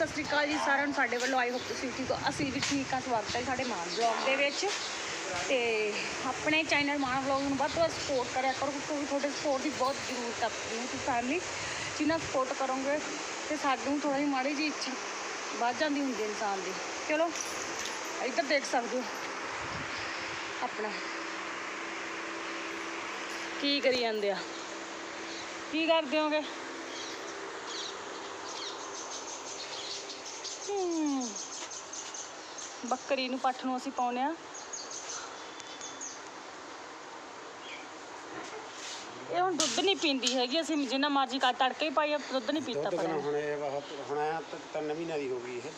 ਸਤਿ ਸ਼੍ਰੀ ਅਕਾਲ ਜੀ ਸਾਰਿਆਂ ਨੂੰ, ਸਾਡੇ ਵੱਲੋਂ ਆਈ ਹੋਪ ਤੁਸੀਂ ਠੀਕ ਹੋ। ਅਸੀਂ ਵੀ ਠੀਕ ਹਾਂ, ਸਵਾਗਤ ਹੈ ਸਾਡੇ ਮਾਨ ਬਲੌਗ ਦੇ ਵਿੱਚ। ਤੇ ਆਪਣੇ ਚੈਨਲ ਮਾਨ ਬਲੌਗ ਨੂੰ ਵੱਧ ਤੋਂ ਵੱਧ ਸਪੋਰਟ ਕਰਿਆ ਕਰੋ, ਕਿਉਂਕਿ ਤੁਹਾਡੇ ਸਪੋਰਟ ਦੀ ਬਹੁਤ ਜ਼ਰੂਰਤ ਹੈ ਆਪਣੀ ਫੈਮਿਲੀ ਜਿੰਨਾ ਸਪੋਰਟ ਕਰੋਗੇ ਤੇ ਸਾਨੂੰ ਥੋੜੀ ਜਿਹਾ ਮਾੜੀ ਜਿਹੀ ਇੱਛਾ ਵੱਧ ਜਾਂਦੀ ਹੁੰਦੀ ਇਨਸਾਨ ਦੀ। ਚਲੋ, ਇੱਧਰ ਦੇਖ ਸਕਦੇ ਹੋ ਆਪਣਾ। ਕੀ ਕਰੀ ਜਾਂਦੇ ਆ? ਕੀ ਕਰਦੇ ਹੋਗੇ? ਬੱਕਰੀ ਨੂੰ ਪੱਠ ਨੂੰ ਅਸੀਂ ਪਾਉਨੇ ਆ ਇਹ ਹੁਣ ਦੁੱਧ ਨਹੀਂ ਪੀਂਦੀ ਹੈਗੀ ਅਸੀਂ ਜਿੰਨਾ ਮਰਜ਼ੀ ਕਾ ਤੜਕੇ ਹੀ ਪਾਈ ਆ, ਦੁੱਧ ਨਹੀਂ ਪੀਤਾ ਦੁੱਧ ਪਰ ਹੁਣ ਇਹ ਬਹੁਤ ਹੁਣ ਤ- ਤਿੰਨ ਮਹੀਨੇ ਦੀ ਹੋ ਗਈ ਇਹ।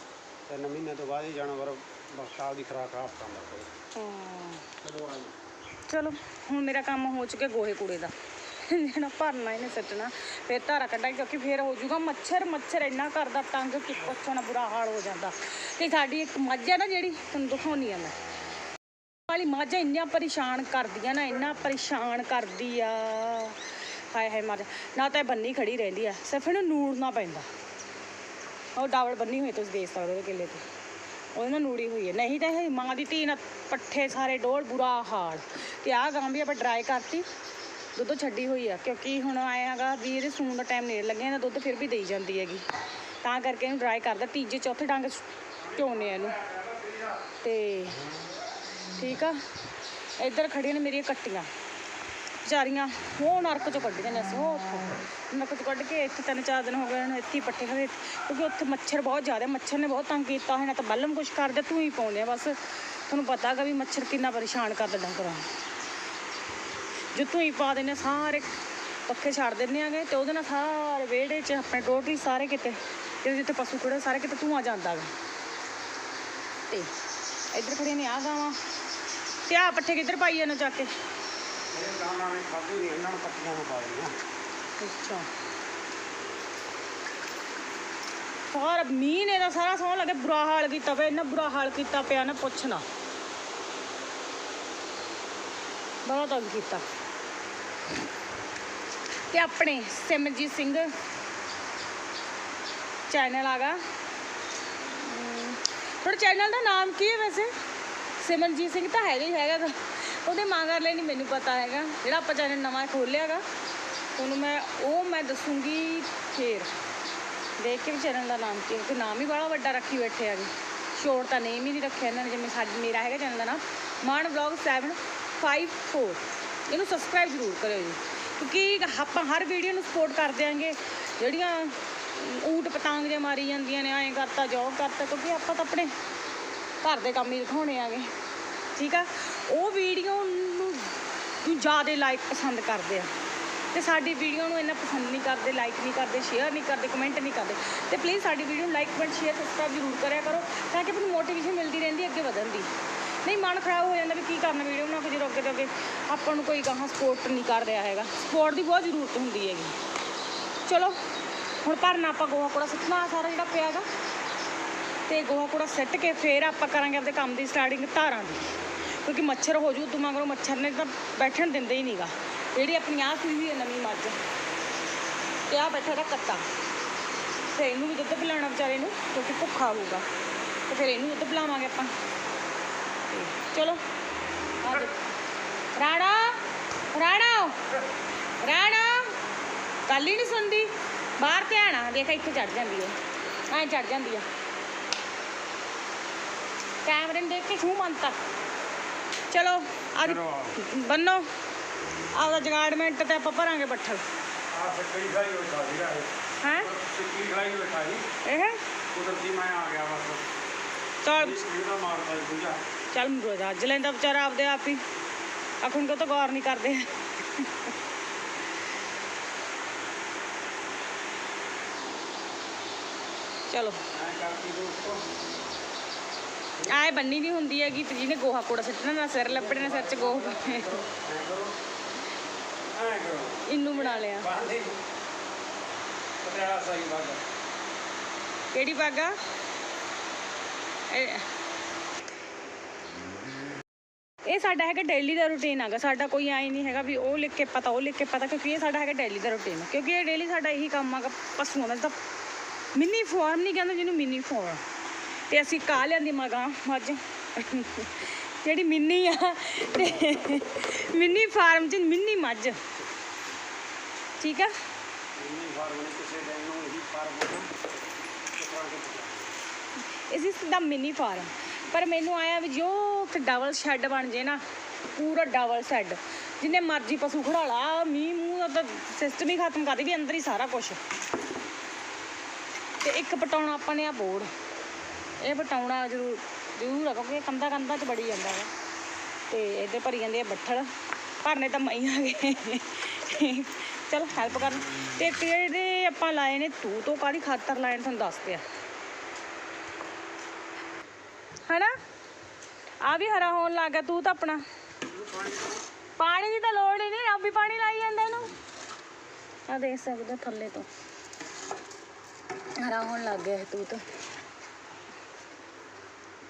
ਤਿੰਨ ਮਹੀਨੇ ਤੋਂ ਬਾਅਦ ਹੀ ਜਾਨਵਰ ਬਖਸ਼ਾਲ ਦੀ ਖੁਰਾਕ ਆਪ ਖਾਂਦਾ ਕੋਈ ਆ ਚਲੋ ਹੁਣ ਮੇਰਾ ਕੰਮ ਹੋ ਚੁੱਕਿਆ ਗੋਹੇ ਕੂੜੇ ਦਾ। ਜਿਹੜਾ ਭਰਨਾ ਇਹਨੇ ਸੱਟਣਾ ਫਿਰ ਧਾਰਾ ਕੱਢਾਂਗੇ ਕਿਉਂਕਿ ਫਿਰ ਹੋ ਜਾਊਗਾ ਮੱਛਰ ਮੱਛਰ ਇੰਨਾ ਕਰਦਾ ਤੰਗ ਕਿ ਪੁੱਛਣਾ ਬੁਰਾ ਹਾਲ ਹੋ ਜਾਂਦਾ। ਤੇ ਸਾਡੀ ਇੱਕ ਮੱਝ ਹੈ ਨਾ ਜਿਹੜੀ, ਤੁਹਾਨੂੰ ਦਿਖਾਉਣੀ ਆ ਮੈਂ। ਵਾਲੀ ਮੱਝ ਇੰਨੀਆਂ ਪਰੇਸ਼ਾਨ ਕਰਦੀਆਂ ਨਾ, ਇੰਨਾ ਪਰੇਸ਼ਾਨ ਕਰਦੀ ਆ। ਹਾਏ ਹਾਏ ਮਰ ਨਾ ਤਾਂ ਇਹ ਬੰਨੀ ਖੜੀ ਰਹਿੰਦੀ ਆ, ਸਿਰਫ ਇਹਨੂੰ ਨੂੜਨਾ ਪੈਂਦਾ। ਉਹ ਡਾਵਲ ਬੰਨੀ ਹੋਈ ਤੁਸੀਂ ਦੇਖ ਸਕਦੇ ਹੋ ਉਹਦੇ ਕਿੱਲੇ ਤੇ। ਉਹਦੇ ਨਾਲ ਨੂੜੀ ਹੋਈ ਹੈ ਨਹੀਂ ਤਾਂ ਇਹ ਮਾਂ ਦੀ ਧੀ ਨਾਲ ਪੱਠੇ ਸਾਰੇ ਡੋਲ, ਬੁਰਾ ਹਾਲ। ਤੇ ਆਹ ਗਾਂ ਵੀ ਆਪਾਂ ਡਰਾਈ ਕਰਤੀ। ਦੁੱਧ ਛੱਡੀ ਹੋਈ ਆ, ਕਿਉਂਕਿ ਹੁਣ ਆਇਆ ਹੈਗਾ ਵੀ ਇਹਦੇ ਸੂਣ ਦਾ ਟਾਈਮ ਨੇੜੇ ਲੱਗਿਆ, ਇਹਦਾ ਦੁੱਧ ਫਿਰ ਵੀ ਦੇਈ ਜਾਂਦੀ ਹੈਗੀ। ਤਾਂ ਕਰਕੇ ਇਹਨੂੰ ਡਰਾਈ ਕਰਦਾ, ਤੀਜੇ, ਚੌਥੇ ਡੰਗ ਝੋਨੇ ਆ ਇਹਨੂੰ। ਤੇ ਠੀਕ ਆ, ਇੱਧਰ ਖੜੀਆਂ ਨੇ ਮੇਰੀਆਂ ਕੱਟੀਆਂ। ਵਿਚਾਰੀਆਂ ਉਹ ਨਰਕ ਚੋਂ ਕੱਢੀਆਂ ਨੇ ਅਸੀਂ, ਉਹ ਨਰਕ ਚੋਂ ਕੱਢ ਕੇ ਇੱਥੇ ਤਿੰਨ ਚਾਰ ਦਿਨ ਹੋ ਗਏ ਨੇ ਇੱਥੇ ਹੀ ਪੱਠੇ ਖਾਦੇ ਕਿਉਂਕਿ ਉੱਥੇ ਮੱਛਰ ਬਹੁਤ ਜ਼ਿਆਦਾ, ਮੱਛਰ ਨੇ ਬਹੁਤ ਤੰਗ ਕੀਤਾ ਹੋਇਆ, ਨਾ ਤਾਂ ਬੱਲਮ ਕੁਛ ਕਰਦੇ ਤੂੰ ਹੀ ਪਾਉਂਦੇ ਆ ਬਸ। ਤੁਹਾਨੂੰ ਪਤਾ ਹੈਗਾ ਵੀ ਮੱਛਰ ਕਿੰਨਾ ਪਰੇਸ਼ਾਨ ਕਰਦਾ ਡੰਗਰਾਂ ਨੂੰ ਜੇ ਤੂੰ ਹੀ ਪਾ ਦਿੰਦੇ ਸਾਰੇ ਪੱਖੇ ਛੱਡ ਦਿੰਦੇ ਆਗੇ ਤੇ ਉਹਦੇ ਨਾਲ ਸਾਰੇ ਵਿਹੜੇ 'ਚ ਆਪਣੇ ਟੋਟਲੀ ਸਾਰੇ ਕਿਤੇ ਜਿੱਥੇ ਜਿੱਥੇ ਪਸ਼ੂ ਖੜੇ ਸਾਰੇ ਕਿਤੇ ਧੂੰਆਂ ਜਾਂਦਾ ਗਾ। ਤੇ ਇੱਧਰ ਖੜੀਆਂ ਨੇ ਆ ਗਾਵਾਂ ਤੇ ਆ ਪੱਠੇ ਕਿੱਧਰ ਪਾਈ ਇਹਨੂੰ ਚੱਕ ਕੇ? ਇਹ ਗਾਣਾ ਨੇ ਖਾਧੀ ਨਹੀਂ ਇਹਨਾਂ ਨੂੰ ਪੱਟੀਆਂ ਨੂੰ ਪਾ ਦੇਣਾ ਅੱਛਾ। ਸਾਰਾ ਮੀਂਹ ਨੇ ਦਾ ਸਾਰਾ ਸੌਂ ਲੱਗੇ ਬੁਰਾ ਹਾਲ ਕੀਤਾ ਪਿਆ ਇੰਨਾ ਬੁਰਾ ਹਾਲ ਕੀਤਾ ਪਿਆ ਨਾ ਪੁੱਛਣਾ ਬਹੁਤ ਤੰਗ ਕੀਤਾ। ਤੇ ਆਪਣੇ ਸਿਮਰਜੀਤ ਸਿੰਘ ਚੈਨਲ ਆਗਾ। ਤੁਹਾਡੇ ਚੈਨਲ ਦਾ ਨਾਮ ਕੀ ਹੈ ਵੈਸੇ? ਸਿਮਰਜੀਤ ਸਿੰਘ ਤਾਂ ਹੈਗਾ ਹੀ ਹੈਗਾ ਗਾ। ਉਹਦੇ ਮਾਂਗਰ ਲਈ ਨਹੀਂ ਮੈਨੂੰ ਪਤਾ ਹੈਗਾ। ਜਿਹੜਾ ਆਪਾਂ ਚੈਨਲ ਨਵਾਂ ਖੋਲਿਆਗਾ ਉਹਨੂੰ ਮੈਂ, ਉਹ ਮੈਂ ਦੱਸੂਗੀ ਫੇਰ। ਦੇਖ ਕੇ ਵੀ ਚੈਨਲ ਦਾ ਨਾਮ ਕੀ ਹੈ। ਕਿ ਨਾਮ ਹੀ ਬੜਾ ਵੱਡਾ ਰੱਖੀ ਬੈਠੇ ਆਗੇ ਸ਼ੋਰਟ ਤਾਂ ਨੇਮ ਹੀ ਨਹੀਂ ਰੱਖਿਆ ਇਹਨਾਂ ਨੇ, ਜਿਵੇਂ ਸਾਡਾ, ਮੇਰਾ ਹੈਗਾ ਚੈਨਲ ਦਾ ਨਾਮ। ਮਾਨ ਵਲੌਗ 754 ਇਹਨੂੰ ਸਬਸਕ੍ਰਾਈਬ ਜ਼ਰੂਰ ਕਰਿਓ ਜੀ। ਕਿਉਂਕਿ ਆਪਾਂ ਹਰ ਵੀਡੀਓ ਨੂੰ ਸਪੋਰਟ ਕਰ ਦਿਆਂਗੇ। ਜਿਹੜੀਆਂ ਊਟ ਪਤੰਗ ਜਿਹਾ ਮਾਰੀ ਜਾਂਦੀਆਂ ਨੇ, ਐਂ ਕਰਤਾ, ਜੋ ਕਰਤਾ, ਕਿਉਂਕਿ ਆਪਾਂ ਤਾਂ ਆਪਣੇ ਘਰ ਦੇ ਕੰਮ ਹੀ ਦਿਖਾਉਣੇ ਆਗੇ। ਠੀਕ ਆ? ਉਹ ਵੀਡੀਓ ਨੂੰ ਜ਼ਿਆਦਾ ਲਾਈਕ ਪਸੰਦ ਕਰਦੇ ਆ। ਤੇ ਸਾਡੀ ਵੀਡੀਓ ਨੂੰ ਇੰਨਾ ਪਸੰਦ ਨਹੀਂ ਕਰਦੇ ਲਾਈਕ ਨਹੀਂ ਕਰਦੇ ਸ਼ੇਅਰ ਨਹੀਂ ਕਰਦੇ ਕਮੈਂਟ ਨਹੀਂ ਕਰਦੇ। ਤੇ ਪਲੀਜ਼ ਸਾਡੀ ਵੀਡੀਓ ਨੂੰ ਲਾਈਕ ਕਮੈਂਟ ਸ਼ੇਅਰ ਸਬਸਕ੍ਰਾਈਬ ਜ਼ਰੂਰ ਕਰਿਆ ਕਰੋ, ਤਾਂ ਕਿ ਮੈਨੂੰ ਮੋਟੀਵੇਸ਼ਨ ਮਿਲਦੀ ਰਹਿੰਦੀ, ਅੱਗੇ ਵਧਣ ਦੀ। ਨਹੀਂ, ਮਨ ਖਰਾਬ ਹੋ ਜਾਂਦਾ ਵੀ ਕੀ ਕਰਨਾ ਵੀਡੀਓ ਬਣਾ ਕੇ ਜਦੋਂ ਅੱਗੇ ਤੋਂ ਅੱਗੇ ਆਪਾਂ ਨੂੰ ਕੋਈ ਗਾਹਾਂ ਸਪੋਰਟ ਨਹੀਂ ਕਰ ਰਿਹਾ ਹੈਗਾ। ਸਪੋਰਟ ਦੀ ਬਹੁਤ ਜ਼ਰੂਰਤ ਹੁੰਦੀ ਹੈਗੀ। ਚਲੋ, ਹੁਣ ਭਰਨਾ ਆਪਾਂ ਗੋਹਾ ਕੂੜਾ ਸੁੱਟਣਾ ਸਾਰਾ ਜਿਹੜਾ ਪਿਆ ਹੈਗਾ। ਤੇ ਗੋਹਾ ਕੂੜਾ ਸਿੱਟ ਕੇ ਫੇਰ ਆਪਾਂ ਕਰਾਂਗੇ ਆਪਣੇ ਕੰਮ ਦੀ ਸਟਾਰਟਿੰਗ ਧਾਰਾਂ ਦੀ। ਕਿਉਂਕਿ ਮੱਛਰ ਹੋ ਜੂ ਤੂੰ ਮਗਰੋਂ ਮੱਛਰ ਨੇ ਤਾਂ ਬੈਠਣ ਦਿੰਦੇ ਹੀ ਨਹੀਂਗਾ। ਜਿਹੜੀ ਆਪਣੀ ਆਹ ਸੂਈ ਹੋਈ ਹੈ ਨਵੀਂ ਮੱਝ, ਤੇ ਆ ਬੈਠਾ ਦਾ ਕੱਤਾ। ਤੇ ਇਹਨੂੰ ਵੀ ਦੁੱਧ ਪਿਲਾਉਣਾ ਵਿਚਾਰੇ ਨੂੰ, ਕਿਉਂਕਿ ਭੁੱਖਾ ਹੋਊਗਾ। ਤੇ ਫਿਰ ਇਹਨੂੰ ਦੁੱਧ ਪਿਲਾਵਾਂਗੇ ਆਪਾਂ। ਚਲੋ ਆ ਜਾਓ। ਰਾਣਾ ਰਾਣਾ ਰਾਣਾ ਗੱਲ ਹੀ ਨਹੀਂ ਸੁਣਦੀ। ਬਾਹਰ ਧਿਆਨ ਆ ਦੇਖ ਇੱਥੇ ਚੜ ਜਾਂਦੀ ਹੈ ਐਂ ਚੜ ਜਾਂਦੀ ਆ। ਕੈਮਰੇ ਨੂੰ ਦੇਖ ਕੇ ਛੂ ਮੰਨਤਾ ਚਲੋ ਆ ਬੰਨੋ। ਆਪਦਾ ਜਗਾੜਮੈਂਟ ਤੇ ਆਪਾਂ ਭਰਾਂਗੇ ਬੱਠਲ। ਆ ਸਿੱਕੀ ਖਾਈ ਹੋਈ ਸੀਗਾ ਇਹ ਹੈ? ਸਿੱਕੀ ਖਾਈ ਹੋਈ ਖਾਈ ਇਹ? ਕੁਦਰਤੀ ਮੈਂ ਆ ਗਿਆ ਬਸ। ਚੱਲ। ਇਹਦਾ ਮਾਰਦਾ ਹੀ ਬੁਝਾ ਚੱਲ ਰੱਜ ਲੈਂਦਾ ਵਿਚਾਰਾ ਆਪਦੇ ਆਪ ਹੀ। ਅਖੁਣ ਕੋ ਤਾਂ ਗੌਰ ਨਹੀਂ ਕਰਦੇ? ਚਲੋ। ਆਏ ਬੰਨੀ ਨਹੀਂ ਹੁੰਦੀ ਹੈਗੀ ਤੇ ਜਿਹਨੇ ਗੋਹਾ ਕੋੜਾ ਸਿੱਟਣਾ ਨਾ ਸਿਰ ਲੱਪੜੇ ਨਾ ਸਿਰ ਚ ਗੋਹ ਇਹਨੂੰ ਬਣਾ ਲਿਆ। ਬਾਂਦੇ ਪਟਿਆਲਾ ਸਾਈ ਬਾਗਾ। ਕਿਹੜੀ ਬਾਗਾ? ਇਹ ਇਹ ਸਾਡਾ ਹੈਗਾ ਡੇਲੀ ਦਾ ਰੁਟੀਨ ਹੈਗਾ। ਸਾਡਾ ਕੋਈ ਆਈ ਨਹੀਂ ਹੈਗਾ ਵੀ ਉਹ ਲਿਖ ਕੇ ਪਤਾ ਉਹ ਲਿਖ ਕੇ ਪਤਾ ਕਿਉਂਕਿ ਇਹ ਸਾਡਾ ਹੈਗਾ ਡੇਲੀ ਦਾ ਰੁਟੀਨ ਕਿਉਂਕਿ ਇਹ ਡੇਲੀ ਸਾਡਾ ਇਹੀ ਕੰਮ ਹੈਗਾ ਪਸ਼ੂਆਂ ਦਾ। ਮਿੰਨੀ ਫਾਰਮ ਨਹੀਂ ਕਹਿੰਦੇ ਜਿਹਨੂੰ ਮਿੰਨੀ ਫਾਰਮ ਤੇ ਅਸੀਂ ਕਾ ਲਿਆਂਦੀ ਮਗਾਂ ਮੱਝ? ਜਿਹੜੀ ਮਿੰਨੀ ਆ ਤੇ ਮਿੰਨੀ ਫਾਰਮ ਚ ਮਿੰਨੀ ਮੱਝ। ਠੀਕ ਆ? ਇੰਨੀ ਫਾਰਮ ਨੇ ਕਿਸੇ ਦਿਨ ਨੂੰ ਇਹੀ ਫਾਰਮ ਕੇ ਇਸ ਇਸ ਦਾ ਮਿੰਨੀ ਫਾਰਮ ਪਰ ਮੈਨੂੰ ਆਇਆ ਵੀ ਜੋ ਉੱਥੇ ਡਬਲ ਸ਼ੈੱਡ ਬਣ ਜੇ ਨਾ, ਪੂਰਾ ਡਬਲ ਸ਼ੈੱਡ। ਜਿੰਨੇ ਮਰਜ਼ੀ ਪਸ਼ੂ ਖੜਾ ਲਾ, ਮੀਂਹ ਮੂੰਹ ਦਾ ਸਿਸਟਮ ਹੀ ਖਤਮ ਕਰ ਦੇ ਵੀ ਅੰਦਰ ਹੀ ਸਾਰਾ ਕੁਝ ਤੇ ਇੱਕ ਪਟਾਉਣਾ ਆਪਾਂ ਨੇ ਆ ਬੋਰਡ। ਇਹ ਪਟਾਉਣਾ ਜ਼ਰੂਰ ਜ਼ਰੂਰ ਆ, ਕਿਉਂਕਿ ਇਹ ਕੰਦਾ ਕੰਦਾ ਚ ਬੜੀ ਜਾਂਦਾ ਵਾ। ਤੇ ਇਹਦੇ ਭਰੀ ਜਾਂਦੇ ਆ ਬੱਠਲ। ਭਰਨੇ ਤਾਂ ਮਈ ਆ ਗਏ। ਚਲ ਹੈਲਪ ਕਰਨ। ਤੇ ਇੱਕ ਇਹਦੇ ਆਪਾਂ ਲਾਏ ਨੇ ਤੂੰ ਤੋਂ ਕਾਹਦੀ ਖਾਤਰ ਲਾਏ ਨੇ, ਤੁਹਾਨੂੰ ਦੱਸਦੇ ਆ ਹਨਾ? ਆ ਵੀ ਹਰਾ ਹੋਣ ਲੱਗਾ ਤੂੰ ਤਾਂ ਆਪਣਾ। ਪਾਣੀ ਦੀ ਤਾਂ ਲੋੜ ਹੀ ਨਹੀਂ, ਰੱਬ ਹੀ ਪਾਣੀ ਲਾਈ ਜਾਂਦਾ ਇਹਨੂੰ। ਆ ਦੇਖ ਸਕਦੇ ਥੱਲੇ ਤੋਂ। ਹਰਾ ਹੋਣ ਲੱਗ ਗਿਆ ਇਹ ਤੂਤ।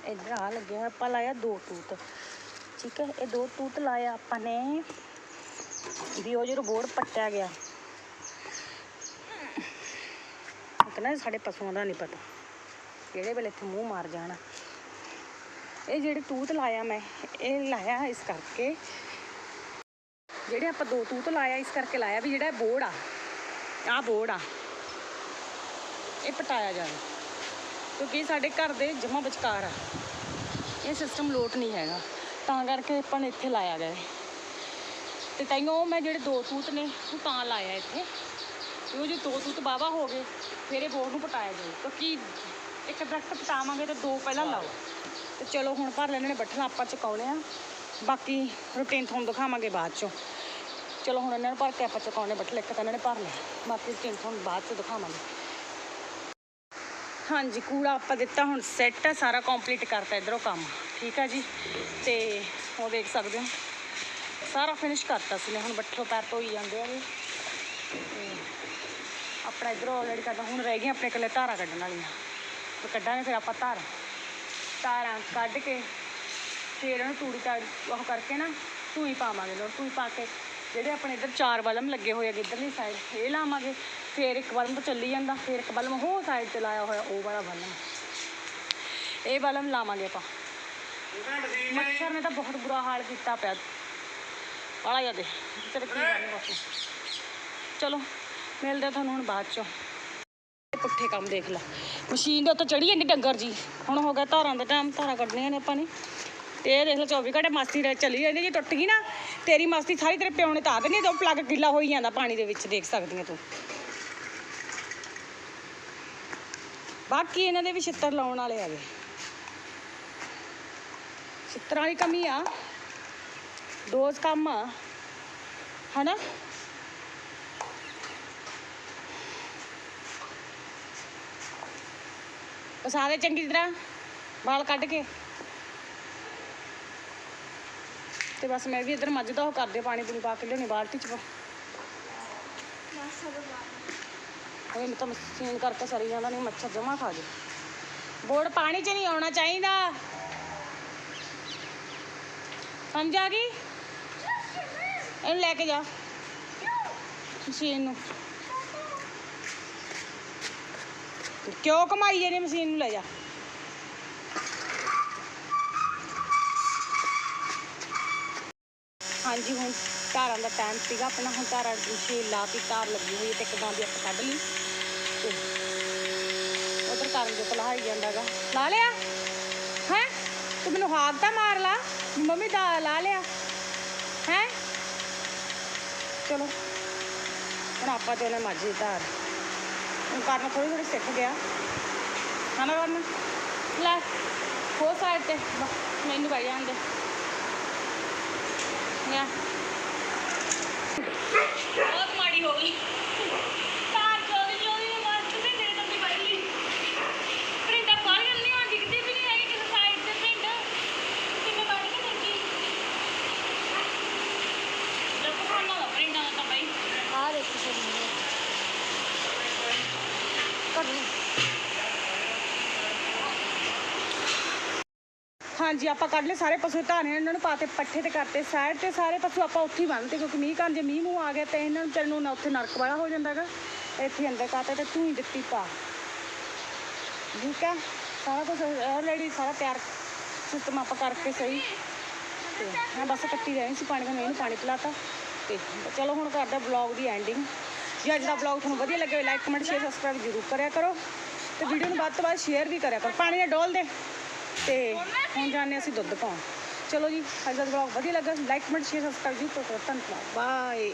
ਇੱਧਰ ਆ ਲੱਗਿਆ, ਆਪਾਂ ਲਾਇਆ ਦੋ ਤੂਤ। ਠੀਕ ਹੈ, ਇਹ ਦੋ ਤੂਤ ਲਾਇਆ ਆਪਾਂ ਨੇ, ਵੀ ਉਹ ਜਦੋਂ ਬੋਰ ਪੱਟਿਆ ਗਿਆ। ਇੱਕ ਸਾਡੇ ਪਸ਼ੂਆਂ ਦਾ ਨਹੀਂ ਪਤਾ। ਕਿਹੜੇ ਵੇਲੇ ਇੱਥੇ ਮੂੰਹ ਮਾਰ ਜਾਣਾ। ਇਹ ਜਿਹੜੇ ਤੂਤ ਲਾਇਆ ਮੈਂ, ਇਹ ਲਾਇਆ ਇਸ ਕਰਕੇ। ਜਿਹੜੇ ਆਪਾਂ ਦੋ ਤੂਤ ਲਾਇਆ, ਇਸ ਕਰਕੇ ਲਾਇਆ ਵੀ ਜਿਹੜਾ ਬੋਰਡ ਆ ਆ ਬੋੜ ਆ, ਇਹ ਪਟਾਇਆ ਜਾਵੇ। ਕਿਉਂਕਿ ਇਹ ਸਾਡੇ ਘਰ ਦੇ ਜਮਾ ਵਿਚਕਾਰ ਆ। ਇਹ ਸਿਸਟਮ ਲੋਟ ਨਹੀਂ ਹੈਗਾ। ਤਾਂ ਕਰਕੇ ਆਪਾਂ ਨੇ ਇੱਥੇ ਲਾਇਆ ਗਿਆ ਹੈ। ਤੇ ਤਾਈਓ ਮੈਂ ਜਿਹੜੇ ਦੋ ਤੂਤ ਨੇ, ਉਹ ਤਾਂ ਲਾਇਆ ਇੱਥੇ। ਉਹ ਜੇ ਦੋ ਤੂਤ ਬਾਵਾ ਹੋ ਗਏ, ਫਿਰ ਇਹ ਬੋੜ ਨੂੰ ਪਟਾਇਆ ਜਾਵੇ। ਕਿਉਂਕਿ ਇੱਕ ਦਰਖਤ ਪਟਾਵਾਂਗੇ ਤਾਂ ਦੋ ਪਹਿਲਾਂ ਲਾਓ। ਤੇ ਚਲੋ ਹੁਣ ਭਰ ਲੈਣੇ ਨੇ ਬੱਠਲਾਂ ਆਪਾਂ ਚੁਕਾਉਣੇ ਆ। ਬਾਕੀ ਰੂਟੀਨ ਤੁਹਾਨੂੰ ਦਿਖਾਵਾਂਗੇ ਬਾਅਦ ਚੋਂ। ਚਲੋ ਹੁਣ ਇਹਨਾਂ ਨੂੰ ਭਰ ਕੇ ਆਪਾਂ ਚੁਕਾਉਣੇ ਬੱਠਲ, ਇੱਕ ਤਾਂ ਇਹਨਾਂ ਨੇ ਭਰ ਲਿਆ। ਬਾਕੀ ਰੂਟੀਨ ਤੁਹਾਨੂੰ ਬਾਅਦ ਚੋਂ ਦਿਖਾਵਾਂਗੇ। ਹਾਂਜੀ, ਕੂੜਾ ਆਪਾਂ ਦਿੱਤਾ, ਹੁਣ ਸੈੱਟ ਹੈ ਸਾਰਾ ਕੰਪਲੀਟ ਕਰਤਾ ਇਧਰੋਂ ਕੰਮ। ਠੀਕ ਆ ਜੀ? ਤੇ ਉਹ ਦੇਖ ਸਕਦੇ ਹੋ। ਸਾਰਾ ਫਿਨਿਸ਼ ਕਰਤਾ ਸੀ ਨੇ ਹੁਣ ਬੱਠਲ ਪੈਰ ਧੋਈ ਜਾਂਦੇ ਆ ਜੀ। ਤੇ ਆਪਣਾ ਇਧਰੋਂ ਆਲਰੇਡੀ ਕਰਦਾ ਹੁਣ ਰਹਿ ਗਈਆਂ ਆਪਣੇ ਇਕੱਲੇ ਧਾਰਾਂ ਕੱਢਣ ਵਾਲੀਆਂ। ਤੇ ਕੱਢਾਂਗੇ ਫਿਰ ਆਪਾਂ ਧਾਰਾ। ਤਾਰਾਂ ਕੱਢ ਕੇ ਫਿਰ ਉਹਨੂੰ ਤੂੜੀ ਤਾੜ ਉਹ ਕਰਕੇ ਨਾ ਧੂਈ ਪਾਵਾਂਗੇ ਲੋੜ, ਧੂਈ ਪਾ ਕੇ ਜਿਹੜੇ ਆਪਣੇ ਇੱਧਰ ਚਾਰ ਬਲਮ ਲੱਗੇ ਹੋਏ ਆ ਇੱਧਰਲੀ ਸਾਈਡ ਇਹ ਲਾਵਾਂਗੇ। ਫਿਰ ਇੱਕ ਬਲਮ ਤਾਂ ਚੱਲੀ ਜਾਂਦਾ, ਫਿਰ ਇੱਕ ਬਲਮ ਉਹ ਸਾਈਡ ਤੇ ਲਾਇਆ ਹੋਇਆ, ਉਹ ਵਾਲਾ ਬਲਮ। ਇਹ ਬਲਮ ਲਾਵਾਂਗੇ ਆਪਾਂ। ਮੱਛਰ ਨੇ ਤਾਂ ਬਹੁਤ ਬੁਰਾ ਹਾਲ ਕੀਤਾ ਪਿਆ। ਬਾਲਾ ਜਿਆਦੇ ਤੇਰੇ ਕੀ ਕਰਨੀ ਬਸ ਚਲੋ, ਮਿਲਦੇ ਤੁਹਾਨੂੰ ਹੁਣ ਬਾਅਦ ਚੋਂ। ਪੁੱਠੇ ਕੰਮ ਦੇਖ ਲਾ। ਮਸ਼ੀਨ ਦੇ ਉੱਤੇ ਚੜੀ ਜਾਂਦੀ ਡੰਗਰ ਜੀ। ਹੁਣ ਹੋ ਗਿਆ ਧਾਰਾਂ ਦਾ ਟਾਈਮ, ਧਾਰਾਂ ਕੱਢਣੀਆਂ ਨੇ ਆਪਾਂ ਨੇ। ਤੇ ਇਹ ਦੇਖ ਲਓ 24 ਘੰਟੇ ਮਸਤੀ ਰਹਿ ਚੱਲੀ ਜਾਂਦੀ ਜੇ ਟੁੱਟ ਗਈ ਨਾ, ਤੇਰੀ ਮਸਤੀ ਸਾਰੀ ਤੇਰੇ ਪਿਓ ਨੇ ਤਾਂ ਦੇਣੀ ਤੇ ਉਹ ਪਲੱਗ ਗਿੱਲਾ ਹੋਈ ਜਾਂਦਾ ਪਾਣੀ ਦੇ ਵਿੱਚ, ਦੇਖ ਸਕਦੀ ਹੈ ਤੂੰ। ਬਾਕੀ ਇਹਨਾਂ ਦੇ ਵੀ ਛਿੱਤਰ ਲਾਉਣ ਵਾਲੇ ਹੈਗੇ। ਛਿੱਤਰਾਂ ਦੀ ਕਮੀ ਆ। ਦੋਜ਼ ਕੰਮ ਆ। ਹਨਾ? ਪਸਾ ਦੇ ਚੰਗੀ ਤਰ੍ਹਾਂ ਵਾਲ ਕੱਢ ਕੇ। ਤੇ ਬਸ ਮੈਂ ਵੀ ਇੱਧਰ ਮੱਝ ਦਾ ਉਹ ਕਰਦੇ ਪਾਣੀ ਪੂਣੀ ਪਾ ਕੇ ਲਿਆਉਣੀ ਬਾਲਟੀ ਚ। ਪਾ ਮੈਂ ਤਾਂ ਮਸ਼ੀਨ ਕਰਕੇ ਸਰੀ ਜਾਂਦਾ ਨਹੀਂ ਮੱਛਰ ਜਮਾ ਖਾ ਜੇ। ਬੋੜ ਪਾਣੀ 'ਚ ਨਹੀਂ ਆਉਣਾ ਚਾਹੀਦਾ। ਸਮਝ ਆ ਗਈ? ਇਹਨੂੰ ਲੈ ਕੇ ਜਾ। ਮਸ਼ੀਨ ਨੂੰ। ਕਿਉਂ ਕਮਾਈ ਜਾਨੀ ਮਸ਼ੀਨ ਨੂੰ ਲੈ ਜਾ। ਹਾਂਜੀ, ਹੁਣ ਧਾਰਾਂ ਦਾ ਟਾਈਮ ਸੀਗਾ ਆਪਣਾ। ਹੁਣ ਧਾਰਾਂ ਦੀ ਲਾਤੀ ਤਾਰ ਲੱਗੀ ਹੋਈ ਤੇ ਇੱਕਦਾਂ ਦੀ ਆਪਾਂ ਕੱਢ ਲਈ। ਤੇ ਉਧਰ ਕਰਨ ਜੋ ਪਲਾਈ ਜਾਂਦਾਗਾ ਲਾ ਲਿਆ? ਹੈ? ਤੂੰ ਮੈਨੂੰ ਹਾਕ ਤਾਂ ਮਾਰ ਲਾ। ਮੰਮੀ ਦਾ ਲਾ ਲਿਆ। ਹੈ? ਚਲੋ, ਹੁਣ ਆਪਾਂ ਤੇ ਉਹਨੇ ਮਾਝੀ ਧਾਰ। ਕਰਨ ਥੋੜੀ ਥੋੜੀ ਸਿੱਖ ਗਿਆ। ਖਾਣਾ ਕਰਨ? ਲੈ ਹੋ ਸਾਈਡ ਤੇ ਮੈਨੂੰ ਪੈ ਜਾਂਦੇ ਯਾ ਬਹੁਤ ਮਾੜੀ ਹੋ ਗਈ ਤਾਰ ਚੋਰੀ ਚੋਰੀ ਨੇ ਮਸਤ ਤੇ ਮੇਰੇ ਤੋਂ ਵੀ ਵੱਢ ਲਈ ਪ੍ਰਿੰਟਾ ਬਾਹਰ ਨਹੀਂ ਆਉਂਦੀ ਕਿਤੇ ਵੀ ਨਹੀਂ ਹੈਗੀ ਕਿਸੇ ਸਾਈਡ ਤੇ ਪ੍ਰਿੰਟ ਕਿੰਨੇ ਵੱਢ ਕੇ ਦੇਖੀ ਲੋਕ ਖਾਣਾ ਦਾ ਪ੍ਰਿੰਟਾ ਤਾਂ ਬਈ ਆ ਦੇਖੋ ਸਹੀ ਕਰ ਲਈ ਹਾਂਜੀ, ਆਪਾਂ ਕੱਢ ਲਏ, ਸਾਰੇ ਪਸ਼ੂ ਧਾਰੇ ਇਹਨਾਂ ਨੂੰ ਪਾਤੇ ਪੱਠੇ ਤੇ ਕਰਤੇ, ਸਾਈਡ ਤੇ ਸਾਰੇ ਪਸ਼ੂ ਆਪਾਂ ਉੱਥੇ ਹੀ ਬੰਨ੍ਹਤੇ ਕਿਉਂਕਿ ਮੀਂਹ ਕਾਰਨ ਜੇ ਮੀਂਹ ਮੂੰਹ ਆ ਗਿਆ ਤੇ ਇਹਨਾਂ ਨੂੰ ਚੱਲ ਨੂੰ ਨਾ ਉੱਥੇ ਨਰਕ ਵਾਲਾ ਹੋ ਜਾਂਦਾਗਾ ਇੱਥੇ ਅੰਦਰ ਕਾਤੇ ਤੇ ਤੂੰ ਹੀ ਦਿੱਤੀ ਪਾ। ਠੀਕ ਆ? ਸਾਰਾ ਕੁਝ ਆਲਰੇਡੀ ਸਾਰਾ ਤਿਆਰ ਸਿਸਟਮ ਆਪਾਂ ਕਰਕੇ ਸਹੀ। ਤੇ ਮੈਂ ਬਸ ਕੱਟੀ ਰਹਿਣੀ ਸੀ, ਪਾਣੀ ਦਾ ਮੈਂ ਇਹਨੂੰ ਪਾਣੀ ਪਿਲਾਤਾ। ਤੇ ਚਲੋ ਹੁਣ ਕਰਦਾ ਬਲੌਗ ਦੀ ਐਂਡਿੰਗ ਜੇ ਅੱਜ ਦਾ ਬਲੌਗ ਤੁਹਾਨੂੰ ਵਧੀਆ ਲੱਗਿਆ ਲਾਈਕ ਕਮੈਂਟ ਸ਼ੇਅਰ ਸਬਸਕ੍ਰਾਈਬ ਜ਼ਰੂਰ ਕਰਿਆ ਕਰੋ। ਤੇ ਵੀਡੀਓ ਨੂੰ ਵੱਧ ਤੋਂ ਵੱਧ ਸ਼ੇਅਰ ਵੀ ਕਰਿਆ ਕਰੋ। ਪਾਣੀ ਨਾਲ ਡੋਲ ਦੇ। ਤੇ ਹੁਣ ਜਾਂਦੇ ਅਸੀਂ ਦੁੱਧ ਪਾਉਣ। ਚਲੋ ਜੀ, ਅੱਜ ਦਾ ਬਲੌਗ ਵਧੀਆ ਲੱਗਾ। ਲਾਈਕ ਕਮੈਂਟ ਸ਼ੇਅਰ ਸਬਸਕ੍ਰਾਈਬ ਜੀ ਕਰੋ ਧੰਨਵਾਦ। ਬਾਏ